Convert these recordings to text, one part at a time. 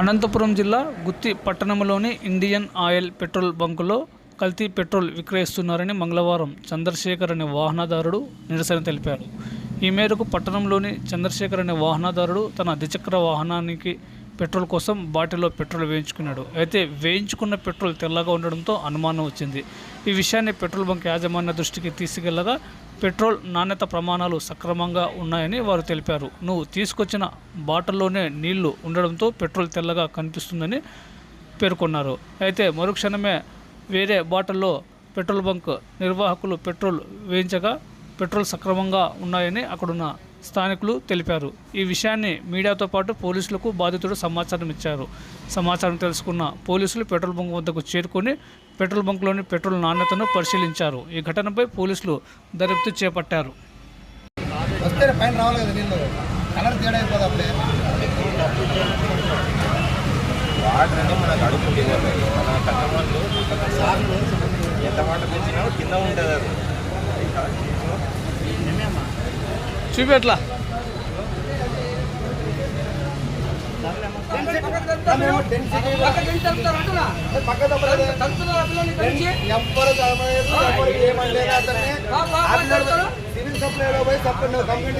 అనంతపురం జిల్లా గుత్తి పట్టణంలోని Indian oil petrol బంకులో కల్తీ పెట్రోల్ విక్రయిస్తున్నారని మంగళవారం చంద్రశేఖర్ అనే వాహనదారుడు నిరసన తెలిపారు. ఈ మేరకు పట్టణంలోని చంద్రశేఖర్ అనే వాహనదారుడు తన ద్విచక్ర వాహనానికి పెట్రోల్ కోసం బాటిల్లో పెట్రోల్ వేయించుకున్నాడు. అయితే వేయించుకున్న పెట్రోల్ తెల్లగా ఉండడంతో అనుమానం వచ్చింది. ఈ విషయాన్ని పెట్రోల్ బంక్ యాజమాన్య దృష్టికి తీసుకెళ్ళగా పెట్రోల్ నాణ్యత ప్రమాణాలు సక్రమంగా ఉన్నాయని వారు తెలిపారు. నువ్వు తీసుకొచ్చిన బాటిల్లోనే నీళ్ళు ఉండడంతో పెట్రోల్ తెల్లగా కనిపిస్తుందని పేర్కొన్నారు. అయితే మరుక్షణమే వేరే బాటిల్లో పెట్రోల్ బంక్ నిర్వాహకులు పెట్రోల్ వేయించగా పెట్రోల్ సక్రమంగా ఉన్నాయని అక్కడున్న స్థానికులు తెలిపారు. ఈ విషయాన్ని మీడియాతో పాటు పోలీసులకు బాధితుడు సమాచారం ఇచ్చారు. సమాచారం తెలుసుకున్న పోలీసులు పెట్రోల్ బంక్ వద్దకు చేరుకొని పెట్రోల్ బంక్లోని పెట్రోల్ నాణ్యతను పరిశీలించారు. ఈ ఘటనపై పోలీసులు దర్యాప్తు చేపట్టారు. వాటర్ మనకు అడుగు మన ఎంత వాటర్ తెచ్చినా కింద ఉంటుంది అది. ఆఫీసర్ సివిల్ సప్లైలో పోయి సప్లై కంప్లైంట్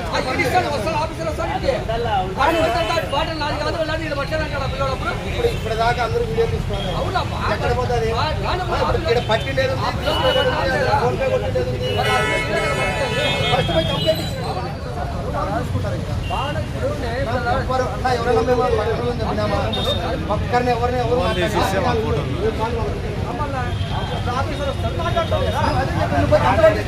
ఇప్పుడు ఇప్పుడు దాకా అందరూ వీడియో తీసుకోవాలి ఎక్కడ పోతుంది ఇక్కడ పట్టి లేదు ఫోన్ పే లేదు ఫస్ట్ పోయి కంప్లైంట్ ఒక్కరిని ఎవరిని ఎవరు కంప్లైంట్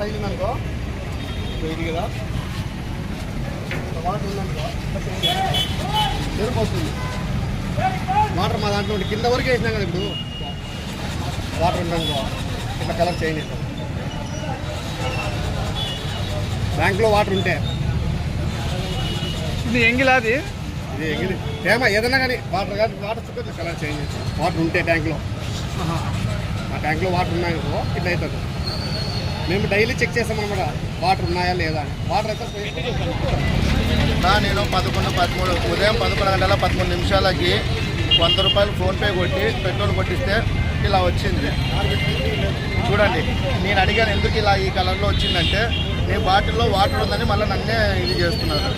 తగిలిందనుకో. ఇది కదా. వాటర్ ఉందనుకో. ఎరుపు వస్తుంది వాటర్ మా దాంట్లో కింద వరకు వేసినాం కదా ఇప్పుడు. వాటర్ ఉందనుకో. ఇట్లా కలర్ చేంజ్ అవుతాం బ్యాంక్లో వాటర్ ఉంటే. ఇది ఎంగిలాది ఇది ఎగిరి తేమ ఏదైనా కానీ వాటర్ కానీ వాటర్ చుక్క కలర్ చేంజ్ అవుతుంది. వాటర్ ఉంటే ట్యాంక్లో ఆ ట్యాంక్లో వాటర్ ఉన్నాయనుకో ఇట్లా అవుతుంది. మేము డైలీ చెక్ చేస్తాం అనమాట వాటర్ ఉన్నాయా లేదా అని. వాటర్ అయితే నేను పదకొండు పదమూడు ఉదయం పదకొండు గంటల పదమూడు నిమిషాలకి వంద రూపాయలు ఫోన్పే కొట్టి పెట్రోల్ కొట్టిస్తే ఇలా వచ్చింది. చూడండి నేను అడిగాను ఎందుకు ఇలా ఈ కలర్లో వచ్చిందంటే నీ బాటిల్లో వాటర్ ఉందని మళ్ళీ నన్నే ఇది చేస్తున్నారు.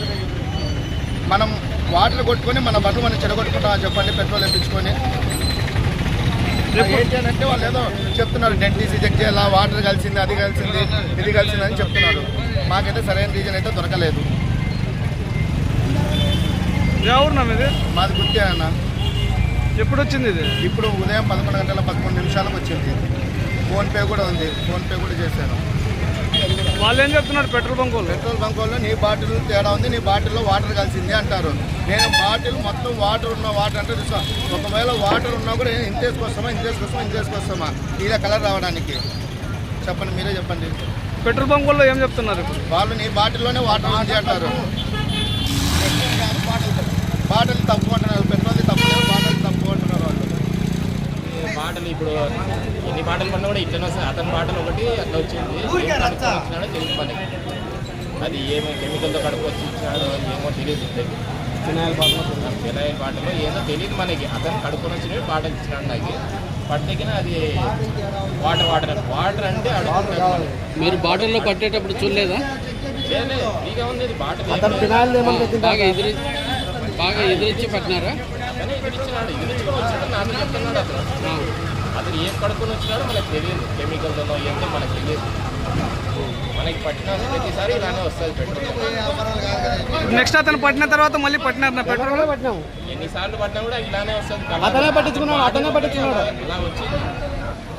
మనం వాటర్ కొట్టుకొని మన బట్టలు మనం చెడగొట్టుకుంటామని చెప్పండి పెట్రోల్ వేయించుకొని ఏంటి అని అంటే వాళ్ళు ఏదో చెప్తున్నారు డెంటీసీ చెక్ చేయాలా వాటర్ కలిసింది అది కలిసింది ఇది కలిసింది అని చెప్తున్నారు. మాకైతే సరైన రీజన్ అయితే దొరకలేదు. మాది గుర్తే అన్న. ఎప్పుడు వచ్చింది ఇది? ఇప్పుడు ఉదయం పదకొండు గంటల పదకొండు నిమిషాలకు వచ్చింది. ఫోన్పే కూడా ఉంది. ఫోన్పే కూడా చేశాను. వాళ్ళు ఏం చెప్తున్నారు పెట్రోల్ బంక్ వాళ్ళు పెట్రోల్ బంక్ వాళ్ళు నీ బాటిల్ తేడా ఉంది నీ బాటిల్లో వాటర్ కలిసింది అంటారు. నేను బాటిల్ మొత్తం వాటర్ ఉన్న వాటర్ అంటే చూసా. ఒకవేళ వాటర్ ఉన్నా కూడా నేను ఇంత వేసుకొస్తామా ఇంత వేసుకొస్తామా ఇంత వేసుకొస్తామా? ఇలా కలర్ రావడానికి. చెప్పండి మీరే చెప్పండి. పెట్రోల్ బంక్ వాళ్ళు ఏం చెప్తున్నారు ఇప్పుడు? వాళ్ళు నీ బాటిల్లోనే వాటర్ ఉంది అంటారు. బాటిల్ తప్పు అంటున్నారు పెట్రోల్ తప్పు లేదు బాటిల్ తప్పు అంటున్నారు వాళ్ళు. ఈ బాటలు ఇప్పుడు బాటలు పడినా కూడా ఇట్లనే వస్తుంది. అతని బాటలు ఒకటి అట్లా వచ్చింది. వచ్చినాడో తెలియదు మనకి అది ఏమో కెమికల్తో కడుక్కొచ్చి ఇచ్చినాడో ఏమో తెలియదు ఫినాయిల్ బాటలో ఫినాయిల్ బాటలో ఏదో తెలియదు మనకి. అతను కడుక్కొని వచ్చినవి బాటలు ఇచ్చినాడు నాకు. పట్టకిన అది వాటర్ వాటర్ వాటర్ అంటే. మీరు బాటిల్లో పట్టేటప్పుడు చూడలేదా? ఉంది బాటలు? బాగా ఎదిరి బాగా ఎదిరించి పట్టినారా? అతనే ఎదిరించినాడు ఎదిరించుకొని వచ్చాడు. నాతో చెప్తున్నాడు అతను. ఆ. అతను ఏం కడుక్కొని వచ్చినాడో మనకు తెలియదు. కెమికల్తో ఏంటో మనకు తెలియదు. మనకి పట్టిన ప్రతిసారి ఇలానే వస్తుంది పెట్రోల్. నెక్స్ట్ అతను పట్టిన తర్వాత మళ్ళీ పట్టినారు నా పెట్రోల్? పట్టినాము ఎన్నిసార్లు పట్టినా కూడా ఇలానే వస్తుంది. అతనే పట్టించుకున్నాడు అతనే పట్టించుకున్నాడు. ఇలా వచ్చి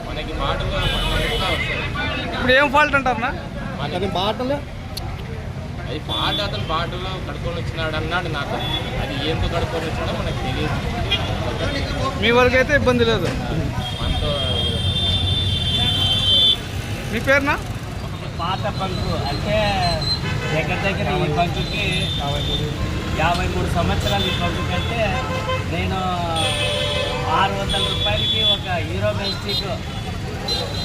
మనకి మాటలు ఇప్పుడు ఏం ఫాల్ట్ అంటారా అతని బాటలు అది పాట అతను బాటలో కడుక్కొని వచ్చినాడు అన్నాడు నాకు. అది ఏంతో కడుక్కొని వచ్చినాడో మనకు తెలియదు. మీ వరకు అయితే ఇబ్బంది లేదు. మీ పేరునా? పాత బంకు. అంటే దగ్గర దగ్గర ఈ బంకుకి యాభై మూడు సంవత్సరాలు ఈ బంకు అంటే నేను ఆరు వందల రూపాయలకి ఒక హీరో మెస్టిక్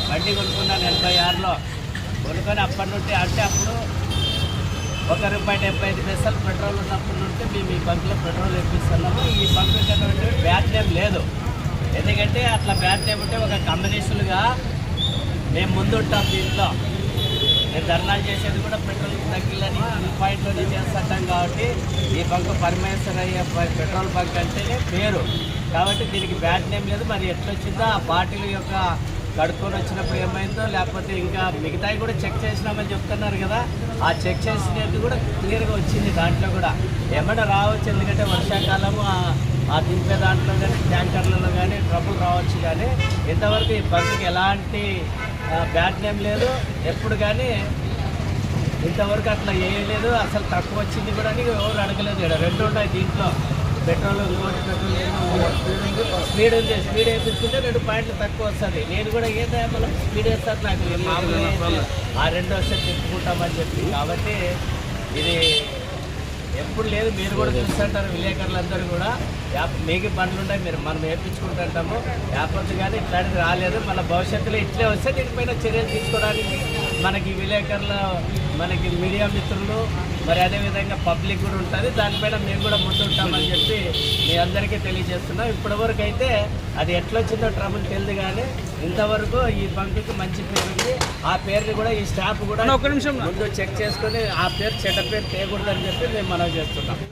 బండి కొనుక్కున్నాను ఎనభై ఆరులో. కొనుక్కొని అప్పటి నుండి అంటే అప్పుడు ఒక రూపాయి డెబ్బై ఐదు పైసలు పెట్రోల్ ఉన్నప్పటి నుండి మేము ఈ బంకులో పెట్రోల్ ఎక్కిస్తున్నాము ఈ బంకు అటువంటి బ్యాడ్ నేమ్ లేదు. ఎందుకంటే అట్లా బ్యాడ్ నేమ్ ఉంటే ఒక కాంబినేషన్గా మేము ముందుంటాం దీంట్లో. మేము ధర్నాలు చేసేది కూడా పెట్రోల్ తగ్గిలని ఈ పాయింట్లోనే చేస్తాం కాబట్టి ఈ బంక్ పరమేశ్వర అయ్యే పెట్రోల్ బంక్ అంటేనే పేరు. కాబట్టి దీనికి బ్యాడ్ నేమ్ లేదు. మరి ఎట్లొచ్చిందో ఆ బాటిల్ యొక్క కడుక్కొని వచ్చినప్పుడు ఏమైందో లేకపోతే ఇంకా మిగతాయి కూడా చెక్ చేసినామని చెప్తున్నారు కదా ఆ చెక్ చేసినది కూడా క్లియర్గా వచ్చింది దాంట్లో కూడా. ఏమైనా రావచ్చు ఎందుకంటే వర్షాకాలము ఆ- ఆ దింపే దాంట్లో కానీ ట్యాంకర్లలో కానీ ట్రబుల్ రావచ్చు కానీ ఇంతవరకు ఈ బంక్కి ఎలాంటి బ్యాడ్ నేమ్ లేదు. ఎప్పుడు కానీ ఇంతవరకు అట్లా వేయలేదు అసలు తక్కువ వచ్చింది కూడా ఎవరు అడగలేదు ఇక్కడ. రెండు ఉన్నాయి దీంట్లో. పెట్రోల్ స్పీడ్ ఉంది. స్పీడ్ వేయించుకుంటే రెండు పాయింట్లు తక్కువ వస్తుంది. నేను కూడా ఏదో మళ్ళీ స్పీడ్ వేస్తారు నాకు ఆ రెండు వస్తే తిప్పుకుంటామని చెప్పి. కాబట్టి ఇది ఎప్పుడు లేదు. మీరు కూడా చూస్తుంటారు. విలేకరులందరూ కూడా. యాప్ మీకు బండ్లు ఉన్నాయి మీరు మనం వేయించుకుంటుంటాము యాపర్స్ కానీ ఇట్లాంటిది రాలేదు. మన భవిష్యత్తులో ఇట్లే వస్తే దీనిపైన చర్యలు తీసుకోవడానికి మనకి విలేకరుల మనకి మీడియా మిత్రులు మరి అదేవిధంగా పబ్లిక్ కూడా ఉంటుంది. దానిపైన మేము కూడా ముందుంటామని చెప్పి మీ అందరికీ తెలియజేస్తున్నాం. ఇప్పటివరకు అయితే అది ఎట్లా వచ్చిందో ట్రబుల్ తెలియదు కానీ ఇంతవరకు ఈ బంకుకి మంచి పేరు ఉంది. ఆ పేరుని కూడా ఈ స్టాఫ్ కూడా ఒక్క నిమిషం ముందు చెక్ చేసుకొని ఆ పేరు చెడ్డ పేరు తేయకూడదని చెప్పి మేము మనం చేస్తున్నాం.